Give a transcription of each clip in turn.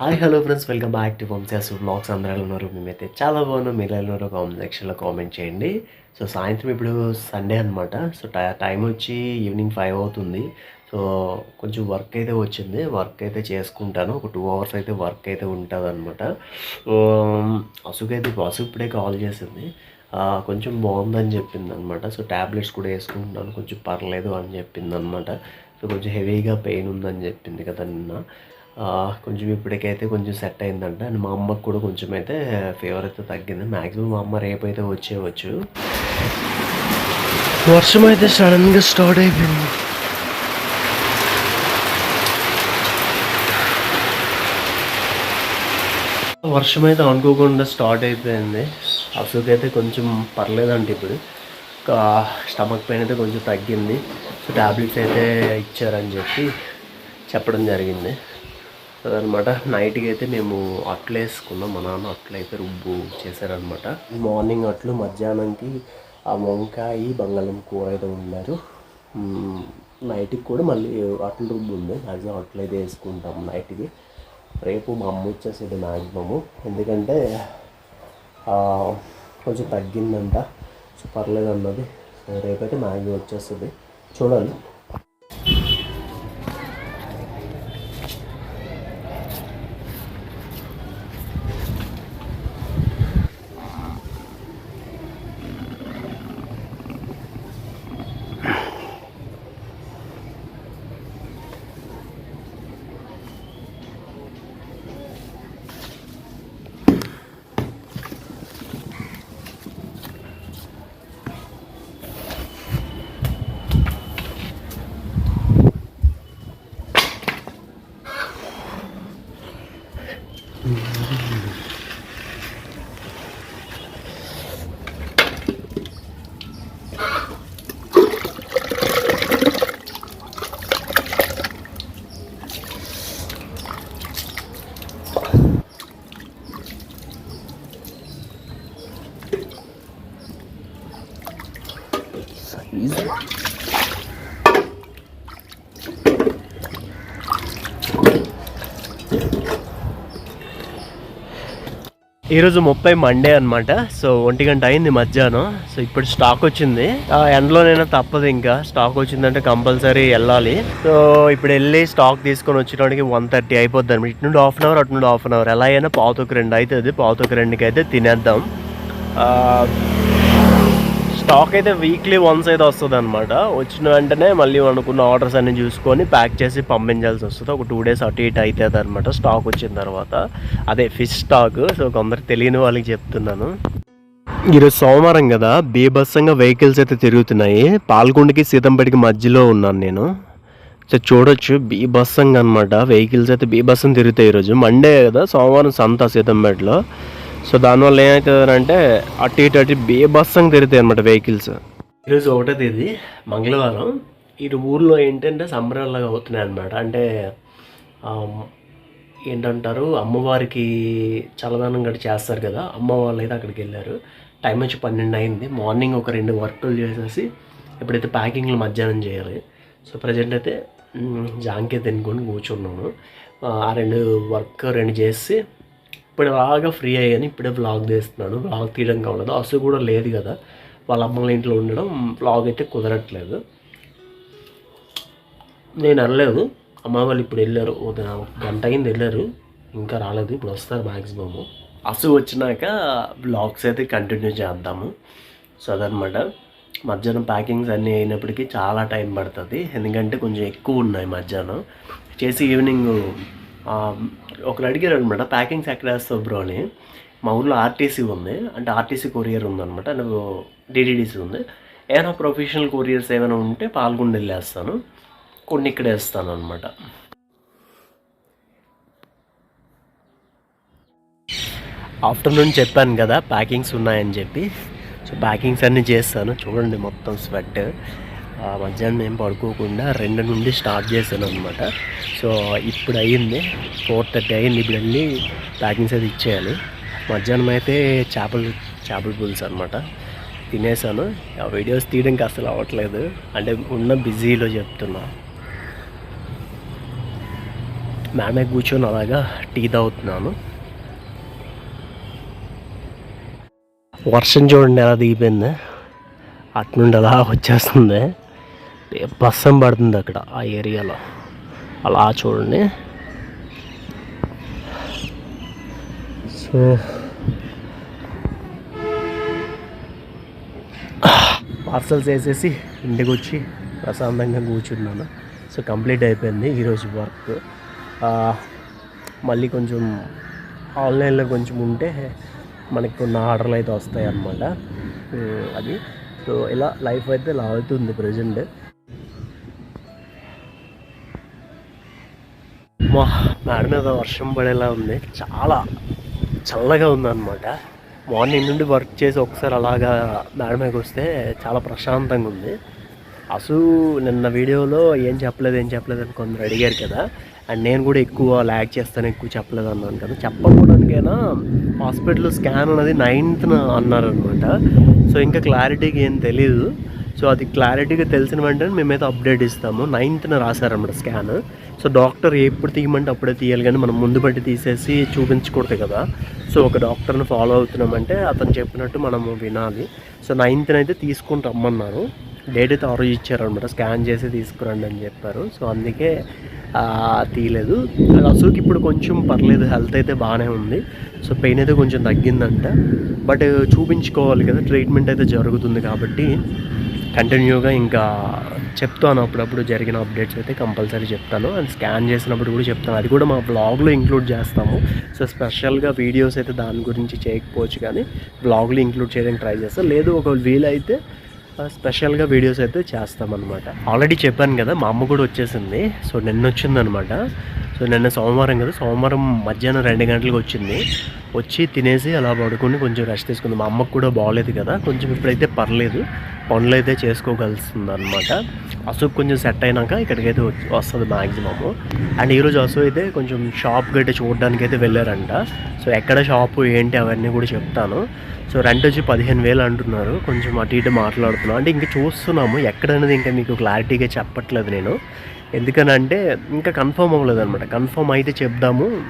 Hi hello friends welcome back to Vamsha's vlogs అందరూ ఉన్నారు? మేమైతే చాలా బాగున్నాం. మీరు ఉన్నారు? కామెంట్ సెక్షన్లో కామెంట్ చేయండి. సో సాయంత్రం ఇప్పుడు సండే అనమాట సో టై టైం వచ్చి ఈవినింగ్ ఫైవ్ అవుతుంది. సో కొంచెం వర్క్ అయితే వచ్చింది. వర్క్ అయితే చేసుకుంటాను. ఒక టూ అవర్స్ అయితే వర్క్ అయితే ఉంటుంది అనమాట అసుకైతే అసు ఇప్పుడే కాల్ చేసింది. కొంచెం బాగుందని చెప్పింది అనమాట సో ట్యాబ్లెట్స్ కూడా వేసుకుంటున్నాను. కొంచెం పర్లేదు అని చెప్పింది అనమాట సో కొంచెం హెవీగా పెయిన్ ఉందని చెప్పింది కదా నిన్న. కొంచెం ఇప్పటికైతే కొంచెం సెట్ అయిందంట. అండ్ మా అమ్మకు కూడా కొంచెం అయితే ఫీవర్ అయితే తగ్గింది. మ్యాక్సిమం మా అమ్మ రేపు అయితే వచ్చేవచ్చు వర్షం అయితే సడన్గా స్టార్ట్ అయిపోయింది. వర్షం అయితే అనుకోకుండా స్టార్ట్ అయిపోయింది. అసలుకి అయితే కొంచెం పర్లేదండి ఇప్పుడు. స్టమక్ పెయిన్ అయితే కొంచెం తగ్గింది. సో ట్యాబ్లెట్స్ అయితే ఇచ్చారని చెప్పి చెప్పడం జరిగింది. అదనమాట. నైట్కి అయితే మేము అట్లు వేసుకున్నాం. మా నాన్న అట్లు అయితే రుబ్బు చేశారనమాట. మార్నింగ్ అట్లు మధ్యాహ్నంకి ఆ వంకాయ బంగాళం కూర అయితే ఉన్నారు నైట్కి కూడా మళ్ళీ అట్లు రుబ్బు ఉంది మ్యాక్సిమం అట్లు అయితే వేసుకుంటాం నైట్కి రేపు మా అమ్మ వచ్చేసేది మ్యాక్సిమము ఎందుకంటే కొంచెం తగ్గిందంట. సో పర్లేదు అన్నది రేపైతే మ్యాక్సిమం వచ్చేస్తుంది. చూడాలి. ఈరోజు ముప్పై మండే అనమాట సో ఒంటి గంట అయింది మధ్యాహ్నం. సో ఇప్పుడు స్టాక్ వచ్చింది. ఎండలోనైనా తప్పదు ఇంకా. స్టాక్ వచ్చిందంటే కంపల్సరీ వెళ్ళాలి. సో ఇప్పుడు వెళ్ళి స్టాక్ తీసుకొని వచ్చేటానికి వన్ థర్టీ అయిపోద్ది అనమాట ఇటు నుండి హాఫ్ అన్ అవర్ అటు నుండి హాఫ్ అన్ అవర్. ఎలా అయినా పావుతొక్క రెండు అవుతుంది. పావుతొక్క రెండుకి అయితే తినేద్దాం స్టాక్ అయితే వీక్లీ వన్స్ అయితే వస్తుంది అనమాట వచ్చిన వెంటనే మళ్ళీ అనుకున్న ఆర్డర్స్ అన్ని చూసుకొని ప్యాక్ చేసి పంపించాల్సి వస్తుంది. ఒక టూ డేస్ అటు ఇటు అవుతుంది అనమాట స్టాక్ వచ్చిన తర్వాత. అదే ఫిష్ స్టాక్ సో కొందరు తెలియని వాళ్ళకి చెప్తున్నాను. ఈరోజు సోమవారం కదా బీభత్సంగా వెహికల్స్ అయితే తిరుగుతున్నాయి. పాల్గొండకి సీతంపేటకి మధ్యలో ఉన్నాను నేను. సో చూడొచ్చు బీభత్సంగా అనమాట వెహికల్స్ అయితే బీభత్సం తిరుగుతాయి ఈరోజు. మండే కదా సోమవారం సంత సీతంపేటలో. సో దానివల్ల ఏమవుతుందంటే అటు ఇటు అటు బేబస్సంగా తిరుగుతాయి అనమాట వెహికల్స్. ఈరోజు ఒకటో తేదీ మంగళవారం. ఇటు ఊర్లో ఏంటంటే సంబరాలుగా అవుతున్నాయి అనమాట అంటే ఏంటంటారు అమ్మవారికి చల్లదనం గడి చేస్తారు కదా అమ్మ వాళ్ళు అయితే అక్కడికి వెళ్ళారు. టైం వచ్చి పన్నెండు అయింది. మార్నింగ్ ఒక రెండు వర్కులు చేసేసి ఇప్పుడైతే ప్యాకింగ్లు మధ్యాహ్నం చేయాలి సో ప్రజెంట్ అయితే జాంకే తినుకొని కూర్చున్నాను. ఆ రెండు వర్క్ రెండు చేసి ఇప్పుడు బాగా ఫ్రీ అయ్యాను ఇప్పుడే బ్లాగ్ చేస్తున్నాను బ్లాగ్ తీయడం కావలేదు అసలు కూడా లేదు కదా. వాళ్ళ అమ్మల ఇంట్లో ఉండడం వ్లాగ్ అయితే కుదరట్లేదు. నేను అనలేదు అమ్మ వాళ్ళు ఇప్పుడు వెళ్ళారు. ఒక గంట అయింది వెళ్ళారు. ఇంకా రాలేదు. ఇప్పుడు వస్తారు మ్యాక్సిమము అసలు వచ్చినాక బ్లాగ్స్ అయితే కంటిన్యూ చేద్దాము. సో అదనమాట మధ్యాహ్నం ప్యాకింగ్స్ అన్నీ అయినప్పటికీ చాలా టైం పడుతుంది. ఎందుకంటే కొంచెం ఎక్కువ ఉన్నాయి మధ్యాహ్నం. చేసి ఈవినింగ్ ఒకరు అడిగారు అనమాట ప్యాకింగ్స్ ఎక్కడ వేస్తావు బ్రో అని. మా ఊర్లో ఆర్టీసీ ఉంది అంటే ఆర్టీసీ కొరియర్ ఉందన్నమాట నువ్వు డిడిడిసి ఉంది. ఏమైనా ప్రొఫెషనల్ కొరియర్స్ ఏమైనా ఉంటే పాల్గొండ వెళ్ళేస్తాను కొన్ని ఇక్కడ వేస్తాను అనమాట. ఆఫ్టర్నూన్ చెప్పాను కదా ప్యాకింగ్స్ ఉన్నాయని చెప్పి. సో ప్యాకింగ్స్ అన్నీ చేస్తాను చూడండి మొత్తం స్వెట్. మధ్యాహ్నం ఏం పడుకోకుండా రెండు నుండి స్టార్ట్ చేశాను అనమాట సో ఇప్పుడు అయ్యింది ఫోర్ థర్టీ అయ్యింది ఇప్పుడు వెళ్ళి ప్యాకింగ్స్ అయితే ఇచ్చేయాలి. మధ్యాహ్నం అయితే చేపలు చేపల పులుసు అనమాట తినేసాను. ఆ వీడియోస్ తీయడానికి అసలు అవ్వట్లేదు. అంటే ఉన్న బిజీలో చెప్తున్నా. మేమే కూర్చొని అలాగా టీ తాగుతున్నాను. వర్షం చూడండి ఎలా దిగిపోయింది అట్నుండి అలా వచ్చేస్తుంది. బస్సం పడుతుంది అక్కడ ఆ ఏరియాలో. అలా చూడండి. సో పార్సల్స్ వేసేసి ఇంటికి వచ్చి ప్రశాంతంగా కూర్చున్నాను. సో కంప్లీట్ అయిపోయింది ఈరోజు వర్క్. మళ్ళీ కొంచెం ఆన్లైన్లో కొంచెం ఉంటే మనకి కొన్ని ఆర్డర్లు అయితే వస్తాయి అన్నమాట అది సో ఇలా లైఫ్ అయితే ఇలా అవుతుంది ప్రజెంట్. మా మేడ మీద వర్షం పడేలా ఉంది. చాలా చల్లగా ఉందన్నమాట. మార్నింగ్ నుండి వర్క్ చేసి ఒకసారి అలాగా మేడ మీదకి వస్తే చాలా ప్రశాంతంగా ఉంది. అసలు నిన్న వీడియోలో ఏం చెప్పలేదు ఏం చెప్పలేదు అని కొందరు అడిగారు కదా. అండ్ నేను కూడా ఎక్కువ ల్యాగ్ చేస్తాను ఎక్కువ చెప్పలేదు అన్నాను కదా. చెప్పకపోవడానికైనా హాస్పిటల్ స్కాన్ అనేది నైన్త్న అన్నారు అనమాట సో ఇంకా క్లారిటీగా ఏం తెలియదు సో అది క్లారిటీగా తెలిసిన వెంటనే మేమైతే అప్డేట్ ఇస్తాము. నైన్త్న రాశారన్నమాట స్కాన్. సో డాక్టర్ ఎప్పుడు తీయమంటే అప్పుడే తీయాలి కానీ మనం ముందు బట్టి తీసేసి చూపించకూడదు కదా. సో ఒక డాక్టర్ని ఫాలో అవుతున్నామంటే అతను చెప్పినట్టు మనము వినాలి. సో నైన్త్న అయితే తీసుకుని రమ్మన్నారు. డేట్ అయితే ఆరోజు ఇచ్చారనమాట స్కాన్ చేసి తీసుకురండి అని చెప్పారు. సో అందుకే తీయలేదు. అసలుకి ఇప్పుడు కొంచెం పర్లేదు. హెల్త్ అయితే బాగానే ఉంది. సో పెయిన్ అయితే కొంచెం తగ్గిందంట. బట్ చూపించుకోవాలి కదా. ట్రీట్మెంట్ అయితే జరుగుతుంది కాబట్టి కంటిన్యూగా ఇంకా చెప్తాను. అప్పుడప్పుడు జరిగిన అప్డేట్స్ అయితే కంపల్సరీ చెప్తాను. అండ్ స్కాన్ చేసినప్పుడు కూడా చెప్తాను. అది కూడా మా బ్లాగ్లో ఇంక్లూడ్ చేస్తాము. సో స్పెషల్గా వీడియోస్ అయితే దాని గురించి చేయకపోవచ్చు కానీ బ్లాగ్లో ఇంక్లూడ్ చేయడానికి ట్రై చేస్తాను లేదు ఒకవేళ వీలైతే స్పెషల్గా వీడియోస్ అయితే చేస్తామన్నమాట. ఆల్రెడీ చెప్పాను కదా మా అమ్మ కూడా వచ్చేసింది. సో నిన్న వచ్చిందనమాట సో నిన్న సోమవారం కదా సోమవారం మధ్యాహ్నం రెండు గంటలకు వచ్చింది. వచ్చి తినేసి అలా పడుకొని కొంచెం రెస్ట్ తీసుకుంది. మా అమ్మకు కూడా బాగలేదు కదా కొంచెం ఇప్పుడైతే పర్లేదు. పనులు అయితే చేసుకోగలుస్తుంది అనమాట అసూప్ కొంచెం సెట్ అయినాక ఇక్కడికైతే వచ్చి- వస్తుంది మ్యాక్సిమము అండ్ ఈరోజు అసూ అయితే కొంచెం షాప్ గట్ట చూడడానికి అయితే వెళ్ళారంట. సో ఎక్కడ షాపు ఏంటి అవన్నీ కూడా చెప్తాను. సో రెంట్ వచ్చి పదిహేను వేలు అంటున్నారు. కొంచెం అటు ఇటు మాట్లాడుతున్నాం. అంటే ఇంకా చూస్తున్నాము ఎక్కడనేది ఇంకా మీకు క్లారిటీగా చెప్పట్లేదు నేను. ఎందుకనంటే ఇంకా కన్ఫర్మ్ అవ్వలేదు అనమాట కన్ఫర్మ్ అయితే చెప్దాము.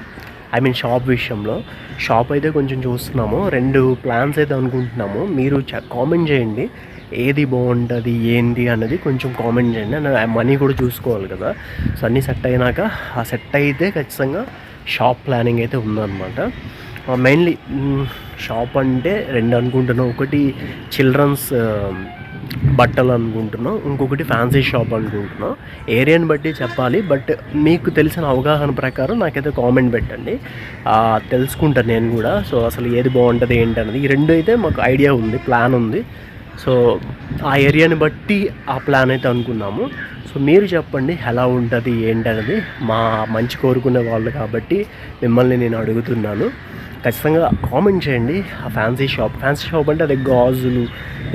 ఐ మీన్ షాప్ విషయంలో. షాప్ అయితే కొంచెం చూస్తున్నాము. రెండు ప్లాన్స్ అయితే అనుకుంటున్నాము. మీరు కామెంట్ చేయండి. ఏది బాగుంటుంది ఏంటి అన్నది కొంచెం కామెంట్ చేయండి. అండ్ మనీ కూడా చూసుకోవాలి కదా. సో అన్నీ సెట్ అయినాక ఆ సెట్ అయితే ఖచ్చితంగా షాప్ ప్లానింగ్ అయితే ఉందన్నమాట. మెయిన్లీ షాప్ అంటే రెండు అనుకుంటున్నాం. ఒకటి చిల్డ్రన్స్ బట్టలు అనుకుంటున్నాం ఇంకొకటి ఫ్యాన్సీ షాప్ అనుకుంటున్నాం. ఏరియాని బట్టి చెప్పాలి బట్ మీకు తెలిసిన అవగాహన ప్రకారం నాకైతే కామెంట్ పెట్టండి. తెలుసుకుంటాను నేను కూడా. సో అసలు ఏది బాగుంటుంది ఏంటి అనేది ఈ రెండు అయితే మాకు ఐడియా ఉంది ప్లాన్ ఉంది. సో ఆ ఏరియాని బట్టి ఆ ప్లాన్ అయితే అనుకున్నాము. సో మీరు చెప్పండి ఎలా ఉంటుంది ఏంటి అనేది మా మంచి కోరుకునే వాళ్ళు కాబట్టి మిమ్మల్ని నేను అడుగుతున్నాను. ఖచ్చితంగా కామెంట్ చేయండి. ఆ ఫ్యాన్సీ షాప్ ఫ్యాన్సీ షాప్ అంటే అదే గాజులు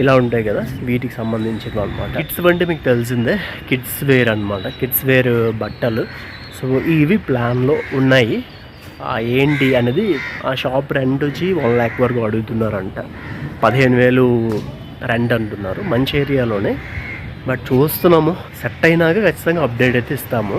ఇలా ఉంటాయి కదా వీటికి సంబంధించినవి అనమాట కిడ్స్ అంటే మీకు తెలిసిందే కిడ్స్ వేర్ అనమాట కిడ్స్ వేర్ బట్టలు. సో ఇవి ప్లాన్లో ఉన్నాయి. ఏంటి అనేది ఆ షాప్ రెంట్ వచ్చి వన్ ల్యాక్ వరకు అడుగుతున్నారంట. పదిహేను వేలు రెంట్ అంటున్నారు మంచి ఏరియాలోనే బట్ చూస్తున్నాము సెట్ అయినాక ఖచ్చితంగా అప్డేట్ అయితే ఇస్తాము.